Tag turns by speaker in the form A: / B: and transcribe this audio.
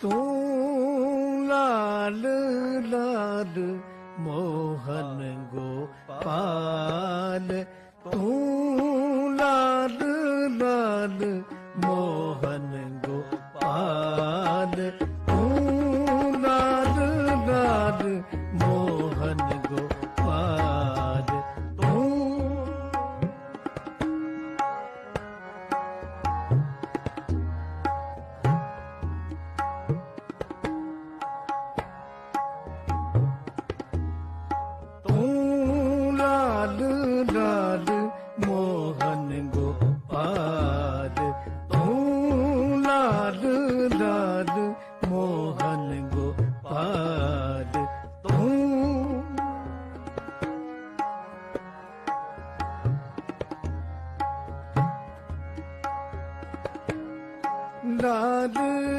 A: ਤੂੰ ਲਾਲ ਲਾਲ ਮੋਹਨ ਗੋਪਾਲ। ਤੂੰ ਲਾਲ ਲਾਲ ਮੋਹਨ ਗੋਪਾਲ। கொண்டாது